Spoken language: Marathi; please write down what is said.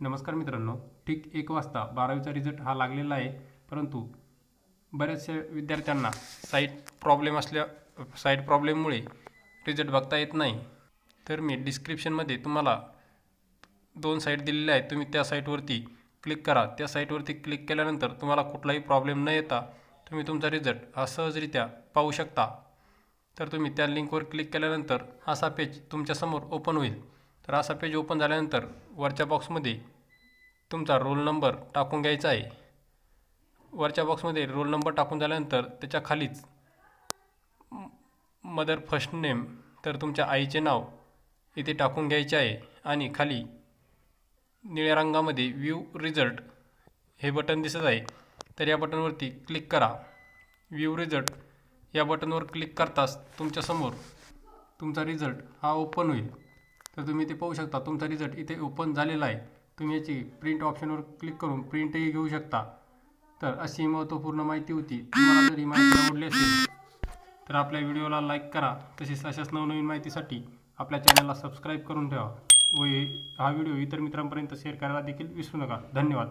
नमस्कार मित्रांनो. ठीक एक वाजता बारावीचा रिझल्ट हा लागलेला आहे. परंतु बऱ्याचशा विद्यार्थ्यांना साईट प्रॉब्लेम असल्या साईट प्रॉब्लेममुळे रिझल्ट बघता येत नाही. तर मी डिस्क्रिप्शनमध्ये तुम्हाला दोन साईट दिलेल्या आहेत. तुम्ही त्या साईटवरती क्लिक करा. त्या साईटवरती क्लिक केल्यानंतर तुम्हाला कुठलाही प्रॉब्लेम न येता तुम्ही तुमचा रिझल्ट हा सहजरित्या पाहू शकता. तर तुम्ही त्या लिंकवर क्लिक केल्यानंतर असा पेज तुमच्यासमोर ओपन होईल. तर असा पेज ओपन झाल्यानंतर वरच्या बॉक्समध्ये तुमचा रोल नंबर टाकून घ्यायचा आहे. वरच्या बॉक्समध्ये रोल नंबर टाकून झाल्यानंतर त्याच्या खालीच मदर फर्स्ट नेम तर तुमच्या आईचे नाव इथे टाकून घ्यायचे आहे आणि खाली निळ्या रंगामध्ये व्ह्यू रिझल्ट हे बटन दिसत आहे. तर या बटनवरती क्लिक करा. व्ह्यू रिझल्ट या बटनवर क्लिक करताच तुमच्यासमोर तुमचा रिझल्ट हा ओपन होईल. तर तुम्ही ते पाहू शकता. तुमचा रिझल्ट इथे ओपन झालेला आहे. तुम्ही याची प्रिंट ऑप्शनवर क्लिक करून प्रिंटही घेऊ शकता. तर अशी महत्त्वपूर्ण माहिती होती. तुम्हाला जर ही माहिती आवडली असेल तर आपल्या व्हिडिओला लाईक करा. तसेच अशाच नवनवीन माहितीसाठी आपल्या चॅनलला सबस्क्राईब करून ठेवा. व हा व्हिडिओ इतर मित्रांपर्यंत शेअर करायला देखील विसरू नका. धन्यवाद.